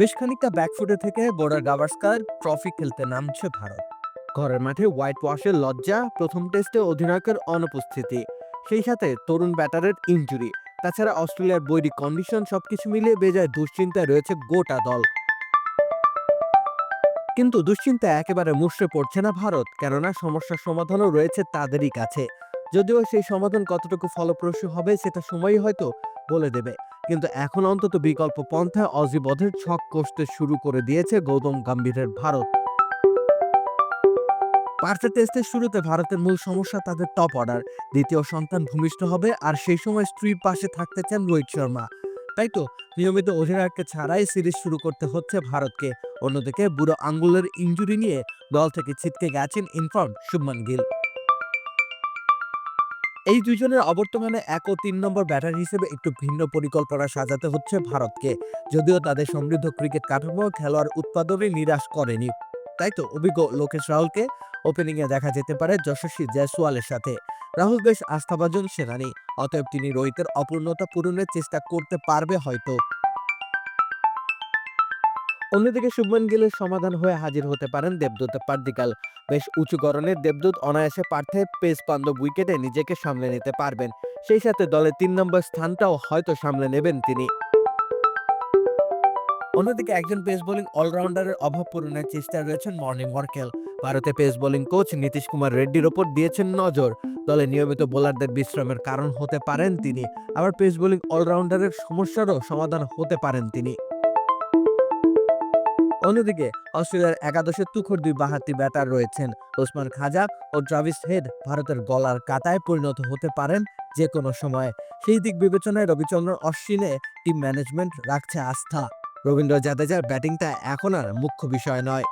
বেশ খানিকটা ব্যাকফুটে থেকে বোর্ডার গাভাস্কার ট্রফি খেলতে নামছে ভারত। ঘরের মাঠে হোয়াইট ওয়াশের লজ্জা, প্রথম টেস্টে অধিনায়কের অনুপস্থিতি। সেই সাথে তরুণ ব্যাটারের ইঞ্জুরি তাছাড়া অস্ট্রেলিয়ার বৈরী কন্ডিশন সবকিছু মিলিয়ে বেজায় দুশ্চিন্তায় রয়েছে গোটা দল। কিন্তু দুশ্চিন্তা একেবারে মুষড়ে পড়ছে না ভারত, কেননা সমস্যার সমাধানও রয়েছে তাদেরই কাছে। যদিও সেই সমাধান কতটুকু ফলপ্রসূ হবে সেটা সময়ই হয়তো বলে দেবে। কিন্তু এখন অন্তত বিকল্প পন্থায় অজিবধের ছক কষতে শুরু করে দিয়েছে গৌতম গম্ভীরের ভারত। পার্থে টেস্টের শুরুতে ভারতের মূল সমস্যা তাদের টপ অর্ডার দ্বিতীয় সন্তান ভূমিষ্ঠ হবে আর সেই সময় স্ত্রীর পাশে থাকতে চান রোহিত শর্মা। তাই তো, নিয়মিত অধিনায়ককে ছাড়াই সিরিজ শুরু করতে হচ্ছে ভারতকে। অন্যদিকে বুড়ো আঙ্গুলের ইঞ্জুরি নিয়ে দল থেকে ছিটকে গেছেন ইনফর্ম শুভমান গিল। এই দুজনের অবর্তমানে এক ও তিন নম্বর ব্যাটার হিসেবে একটু ভিন্ন পরিকল্পনা সাজাতে হচ্ছে ভারতকে। যদিও তাদের সমৃদ্ধ ক্রিকেট কাঠামো খেলোয়াড় উৎপাদনে নিরাশ করেনি। তাই তো অভিজ্ঞ লোকেশ রাহুলকে ওপেনিং এ দেখা যেতে পারে যশস্বী জয়সওয়ালের সাথে। রাহুল বেশ আস্থাভাজন সেনানি, অতএব তিনি রোহিতের অপূর্ণতা পূরণের চেষ্টা করতে পারবে হয়তো। অন্যদিকে শুভমান গিলের সমাধান হয়ে হাজির হতে পারেন দেবদূত পার্দিকাল। বেশ উঁচু গরনের দেবদূত অনায়াসে পার্থে পেস বান্ধব উইকেটে নিজেকে সামলে নিতে পারবেন। সেই সাথে দলের তিন নম্বর স্থানটাও হয়তো সামলে নেবেন তিনি। অন্যদিকে একজন পেস বোলিং অলরাউন্ডারের অভাব পূরণের চেষ্টায় রয়েছেন মর্নিং ওয়ার্কেল। ভারতে pace bowling coach Nitish Kumar রেড্ডির ওপর দিয়েছেন নজর। দলে নিয়মিত বোলারদের বিশ্রামের কারণ হতে পারেন তিনি। আবার পেস বোলিং অলরাউন্ডারের সমস্যারও সমাধান হতে পারেন তিনি। অন্যদিকে, অস্ট্রেলিয়ার একাদশে তুখর দুই বাহাতি ব্যাটার রয়েছেন ওসমান খাজা ও ড্রাভিস হেড ভারতের গলার কাতায় পরিণত হতে পারেন যে কোনো সময়। সেই দিক বিবেচনায় রবিচন্দ্র অশ্বিনে টিম ম্যানেজমেন্ট রাখছে আস্থা। রবীন্দ্র জাদেজার ব্যাটিংটা এখন আর মুখ্য বিষয় নয়।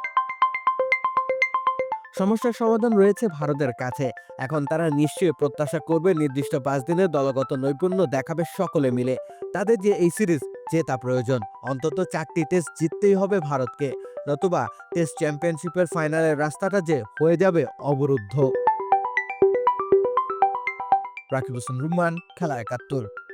সমস্যার সমাধান রয়েছে ভারতের কাছে। এখন তারা নিশ্চয়ই প্রত্যাশা করবে নির্দিষ্ট পাঁচ দিনে দলগত নৈপুণ্য দেখাবে সকলে মিলে। তাদের যে এই সিরিজ জেতা প্রয়োজন। অন্তত চারটি টেস্ট জিততেই হবে ভারতকে। নতুবা টেস্ট চ্যাম্পিয়নশিপের ফাইনালের রাস্তাটা যে হয়ে যাবে অবরুদ্ধ। রাকিব হোসেন রুমান খেলা একাত্তর।